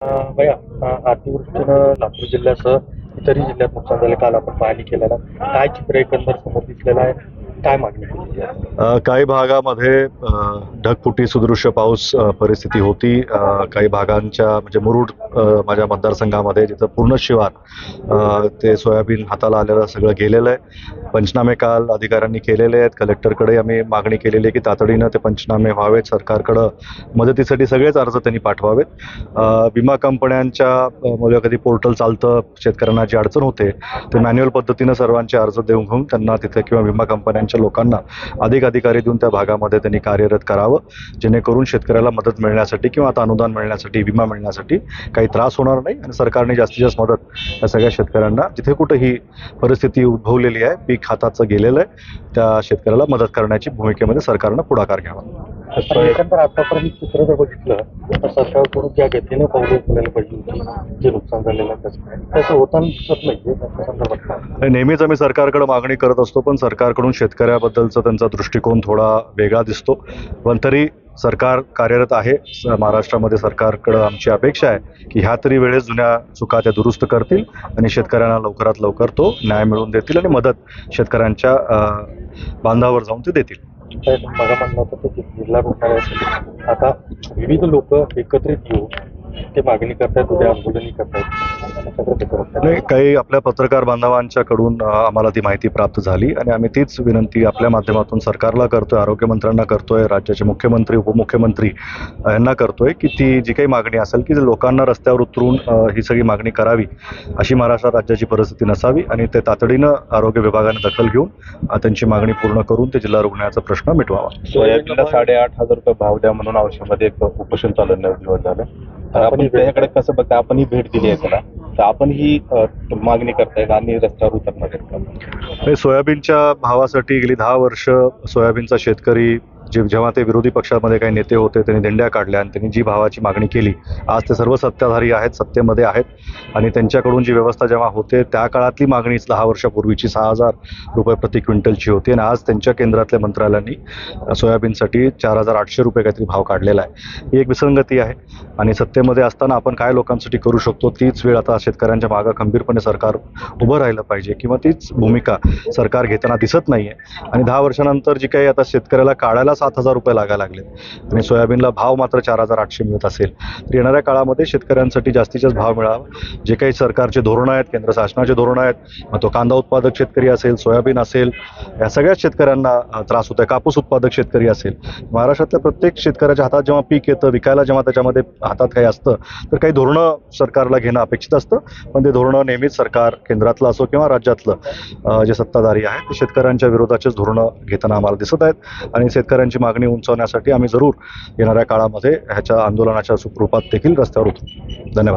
अं, अतिवृष्टीनं लातूर जिल्ह्यासह इतरही जिल्ह्यात नुकसान झालं काल आपण पाहणी केलेला काय चित्र एकंदर समोर दिसलेलं आहे? काय मागणी काही भागामध्ये ढगफुटी सुदृश्य पाऊस परिस्थिती होती. काही भागांच्या म्हणजे मुरुड माझ्या मतदारसंघामध्ये जिथं पूर्ण शिवार ते सोयाबीन हाताला आलेलं सगळं गेलेलं आहे. पंचनामे काल अधिकाऱ्यांनी केलेले आहेत. कलेक्टरकडे आम्ही मागणी केलेली आहे की तातडीनं ते पंचनामे व्हावेत. सरकारकडं मदतीसाठी सगळेच अर्ज त्यांनी पाठवावेत. विमा कंपन्यांच्या अ, कधी पोर्टल चालतं शेतकऱ्यांना जी अडचण होते ते मॅन्युअल पद्धतीनं सर्वांचे अर्ज देऊन घेऊन त्यांना तिथे किंवा विमा कंपन्यांच्या लोकांना अधिक अधिकारी देऊन त्या भागामध्ये त्यांनी कार्यरत करावं जेणेकरून शेतकऱ्याला मदत मिळण्यासाठी किंवा आता अनुदान मिळण्यासाठी विमा मिळण्यासाठी काही त्रास होणार नाही आणि सरकारने जास्तीत जास्त मदत या सगळ्या शेतकऱ्यांना जिथे कुठं ही परिस्थिती उद्भवलेली आहे पीक हाताचं गेलेलं आहे त्या शेतकऱ्याला मदत करण्याची भूमिकेमध्ये सरकारनं पुढाकार घ्यावा. एकंदर आतापर्यंत चित्र जर बघितलं तर सरकारकडून ज्या गतीने पावलं उचलायला पाहिजे होती. जे नुकसान झालेलं आहे त्याचं तसं होताना दिसत नाही संदर्भात नेहमीच आम्ही सरकारकडे मागणी करत असतो पण सरकारकडून शेतकऱ्याबद्दलचा त्यांचा दृष्टिकोन थोडा वेगळा दिसतो. पण तरी सरकार कार्यरत आहे. महाराष्ट्रामध्ये सरकारकडं आमची अपेक्षा आहे की ह्या तरी वेळेस जुन्या चुका त्या दुरुस्त करतील आणि शेतकऱ्यांना लवकरात लवकर तो न्याय मिळवून देतील आणि मदत शेतकऱ्यांच्या बांधावर जाऊन ते देतील. तर मला म्हणणं होतं की जिल्हा रुग्णालयासाठी आता विविध लोक एकत्रित येऊन ते मागणी करतायत उद्या आंदोलनही करतायत. नाही काही आपल्या पत्रकार बांधवांच्याकडून अ, आम्हाला ती माहिती प्राप्त झाली आणि आम्ही तीच विनंती आपल्या माध्यमातून सरकारला करतोय आरोग्यमंत्र्यांना करतोय राज्याचे मुख्यमंत्री उपमुख्यमंत्री यांना करतोय की ती जी काही मागणी असेल की लोकांना रस्त्यावर उतरून ही सगळी मागणी करावी अशी महाराष्ट्र राज्याची परिस्थिती नसावी आणि ते तातडीनं आरोग्य विभागाने दखल घेऊन त्यांची मागणी पूर्ण करून ते जिल्हा रुग्णालयाचा प्रश्न मिटवावा. सोयाबीनला साडेआठ हजार रुपये भाव द्या म्हणून औषधामध्ये एक उपोषण चालू नऊ दिवस झालं. तर आपण त्याच्याकडे कसं बघता आपण ही भेट दिली आहे त्याला. तर आपण ही मागणी करतायत आणि रस्त्यावर उतरणार आहेत. का हे सोयाबीनच्या भावासाठी गेली दहा वर्ष सोयाबीनचा शेतकरी जे जेव्हा ते विरोधी पक्षामध्ये काही नेते होते त्यांनी दिंड्या काढल्या आणि त्यांनी जी भावाची मागणी केली आज ते सर्व सत्ताधारी आहेत सत्तेमध्ये आहेत. आणि त्यांच्याकडून जी व्यवस्था जेव्हा होते त्या काळातली मागणीच दहा वर्षापूर्वीची सहा हजार रुपये प्रति क्विंटलची होती. आणि आज त्यांच्या केंद्रातल्या मंत्रालयांनी सोयाबीनसाठी चार हजार आठशे रुपये काहीतरी भाव काढलेला आहे. ही एक विसंगती आहे. आणि सत्तेमध्ये असताना आपण काय लोकांसाठी करू शकतो तीच वेळ आता शेतकऱ्यांच्या मागं खंबीरपणे सरकार उभं राहिलं पाहिजे किंवा तीच भूमिका सरकार घेताना दिसत नाही आहे आणि दहा वर्षानंतर जी काही आता शेतकऱ्याला काढायला सात हजार रुपये लागायला लागलेत. आणि सोयाबीनला भाव मात्र चार हजार आठशे मिळत असेल. तर येणाऱ्या काळामध्ये शेतकऱ्यांसाठी जास्तीत जास्त भाव मिळावा. जे काही सरकारचे धोरणं आहेत केंद्र शासनाचे धोरणं आहेत मग तो कांदा उत्पादक शेतकरी असेल सोयाबीन असेल या सगळ्याच शेतकऱ्यांना त्रास होतो आहे कापूस उत्पादक शेतकरी असेल. महाराष्ट्रातल्या प्रत्येक शेतकऱ्याच्या हातात जेव्हा पीक येतं विकायला जेव्हा त्याच्यामध्ये हातात काही असतं तर काही धोरणं सरकारला घेणं अपेक्षित असतं. पण ते धोरणं नेहमीच सरकार केंद्रातलं असो किंवा राज्यातलं जे सत्ताधारी आहेत ते शेतकऱ्यांच्या विरोधाचेच धोरणं घेताना आम्हाला दिसत आहेत. आणि शेतकऱ्यांची मागणी उंचावण्यासाठी आम्ही जरूर येणाऱ्या काळामध्ये ह्याच्या आंदोलनाच्या सुखरूपात देखील रस्त्यावर उतरू. धन्यवाद.